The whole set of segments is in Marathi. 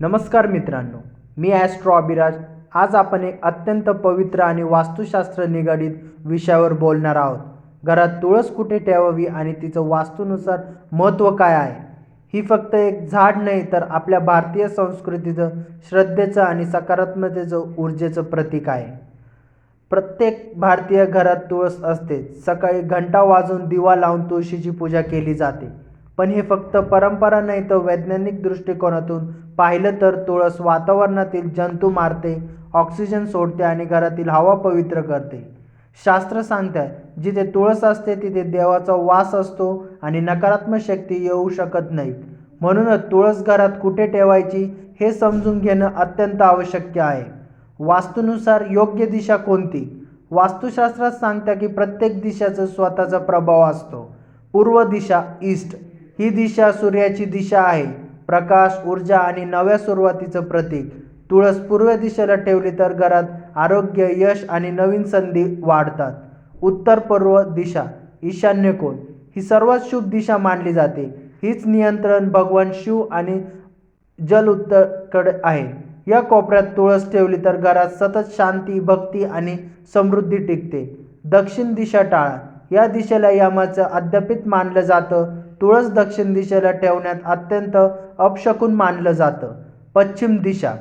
नमस्कार मित्रांनो मी ॲस्ट्रो अभिराज. आज आपण एक अत्यंत पवित्र आणि वास्तुशास्त्र निगडीत विषयावर बोलणार आहोत. घरात तुळस कुठे ठेवावी आणि तिचं वास्तूनुसार महत्त्व काय आहे? ही फक्त एक झाड नाही तर आपल्या भारतीय संस्कृतीचं श्रद्धेचं आणि सकारात्मकतेचं ऊर्जेचं प्रतीक आहे. प्रत्येक भारतीय घरात तुळस असते. सकाळी घंटा वाजून दिवा लावून तुळशीची पूजा केली जाते. पण हे फक्त परंपरा नाही तर वैज्ञानिक दृष्टिकोनातून पाहिलं तर तुळस वातावरणातील जंतू मारते ऑक्सिजन सोडते आणि घरातील हवा पवित्र करते. शास्त्र सांगतात जिथे तुळस असते तिथे देवाचा वास असतो आणि नकारात्मक शक्ती येऊ शकत नाहीत म्हणूनच तुळस घरात कुठे ठेवायची हे समजून घेणं अत्यंत आवश्यक आहे. वास्तूनुसार योग्य दिशा कोणती? वास्तुशास्त्रात सांगता की प्रत्येक दिशाचा स्वतःचा प्रभाव असतो. पूर्व दिशा ईस्ट. ही दिशा सूर्याची दिशा आहे. प्रकाश ऊर्जा आणि नव्या सुरुवातीचं प्रतीक. तुळस पूर्व दिशेला ठेवली तर घरात आरोग्य यश आणि नवीन संधी वाढतात. उत्तर पूर्व दिशा ईशान्य कोण ही सर्वात शुभ दिशा मानली जाते. हीच नियंत्रण भगवान शिव आणि जल उत्तरकडे आहे. या कोपऱ्यात तुळस ठेवली तर घरात सतत शांती भक्ती आणि समृद्धी टिकते. दक्षिण दिशा टाळा. या दिशेला यमाचं अद्यापित मानलं जातं तुळस दक्षिण दिशेला ठेवण्यात अत्यंत अपशकुन मानलं जातं. पश्चिम दिशा.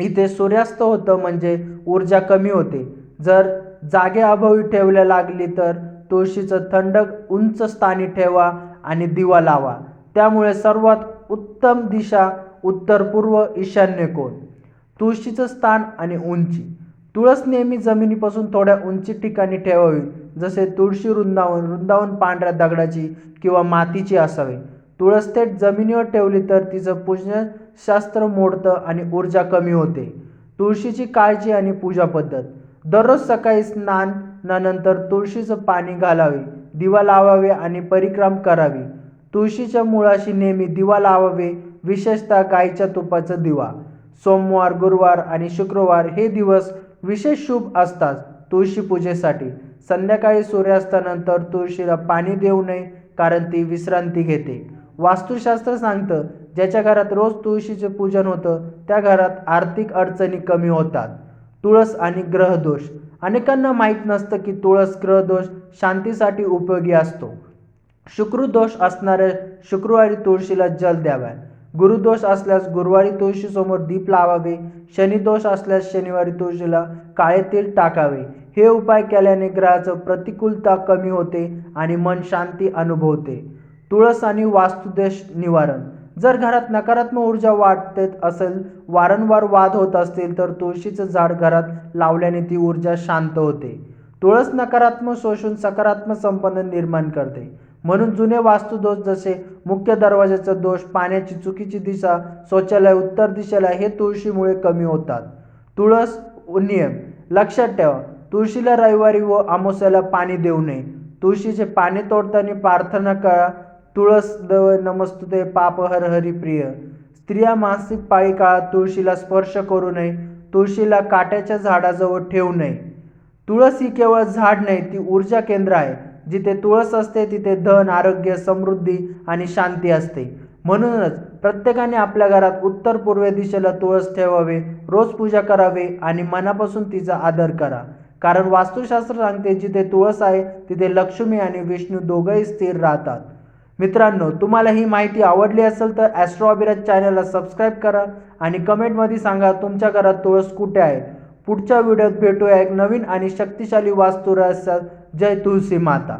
इथे सूर्यास्त होतं म्हणजे ऊर्जा कमी होते. जर जागेअभावी ठेवल्या लागली तर तुळशीचं थंड उंच स्थानी ठेवा आणि दिवा लावा. त्यामुळे सर्वात उत्तम दिशा उत्तर पूर्व ईशान्य कोण तुळशीचं स्थान आणि उंची. तुळस नेहमी जमिनीपासून थोड्या उंची ठिकाणी ठेवावी. जसे तुळशी वृंदावन वृंदावन पांढऱ्या दगडाची किंवा मातीची असावे. तुळस थेट जमिनीवर ठेवली तर तिचं पूजनशास्त्र मोडतं आणि ऊर्जा कमी होते. तुळशीची काळजी आणि पूजा पद्धत. दररोज सकाळी स्नान नंतर तुळशीचं पाणी घालावे दिवा लावावे आणि परिक्रम करावी. तुळशीच्या मुळाशी नेहमी दिवा लावावे विशेषतः गाईच्या तुपाचा दिवा. सोमवार गुरुवार आणि शुक्रवार हे दिवस विशेष शुभ असतात तुळशी पूजेसाठी. संध्याकाळी सूर्यास्तानंतर तुळशीला पाणी देऊ नये कारण ती विश्रांती घेते. वास्तुशास्त्र सांगतं ज्याच्या घरात रोज तुळशीचे पूजन होतं त्या घरात आर्थिक अडचणी कमी होतात. तुळस आणि ग्रहदोष. अनेकांना माहीत नसतं की तुळस ग्रहदोष शांतीसाठी उपयोगी असतो. शुक्रदोष असणाऱ्या शुक्रवारी तुळशीला जल द्यावा. गुरुदोष असल्यास गुरुवारी तुळशीसमोर दीप लावावे. शनिदोष असल्यास शनिवारी तुळशीला काळे तेल टाकावे. हे उपाय केल्याने ग्रहाचं प्रतिकूलता कमी होते आणि मन शांती अनुभवते. तुळस आणि वास्तुदेश निवारण. जर घरात नकारात्मक ऊर्जा वाटत असेल वारंवार वाद होत असतील तर तुळशीचं झाड घरात लावल्याने ती ऊर्जा शांत होते. तुळस नकारात्मक शोषून सकारात्मक संपन्न निर्माण करते. म्हणून जुने वास्तुदोष जसे मुख्य दरवाजाचा दोष पाण्याची चुकीची दिशा शौचालय उत्तर दिशेला हे तुळशीमुळे कमी होतात. तुळस नियम. लक्षात ठेवा तुळशीला रविवारी व आमोस्याला पाणी देऊ नये. तुळशीचे पाणी तोडताना प्रार्थना करा. तुळस दव नमस्तुते पाप हर हरी प्रिय. स्त्रिया मासिक पाळी काळात तुळशीला स्पर्श करू नये. तुळशीला काट्याच्या झाडाजवळ ठेवू नये. तुळस ही केवळ झाड नाही ती ऊर्जा केंद्र आहे. जिथे तुळस असते तिथे धन आरोग्य समृद्धी आणि शांती असते. म्हणूनच प्रत्येकाने आपल्या घरात उत्तर पूर्व दिशेला तुळस ठेवावे रोज पूजा करावे आणि मनापासून तिचा आदर करा. कारण वास्तुशास्त्र सांगते जिथे तुळस आहे तिथे लक्ष्मी आणि विष्णू दोघंही स्थिर राहतात. मित्रांनो तुम्हाला ही माहिती आवडली असेल तर ॲस्ट्रो अभिराज चॅनलला सबस्क्राईब करा आणि कमेंटमध्ये सांगा तुमच्या घरात तुळस कुठे आहे. पुढच्या व्हिडिओत भेटूया एक नवीन आणि शक्तिशाली वास्तू रहस्यात जय तुळसी माता.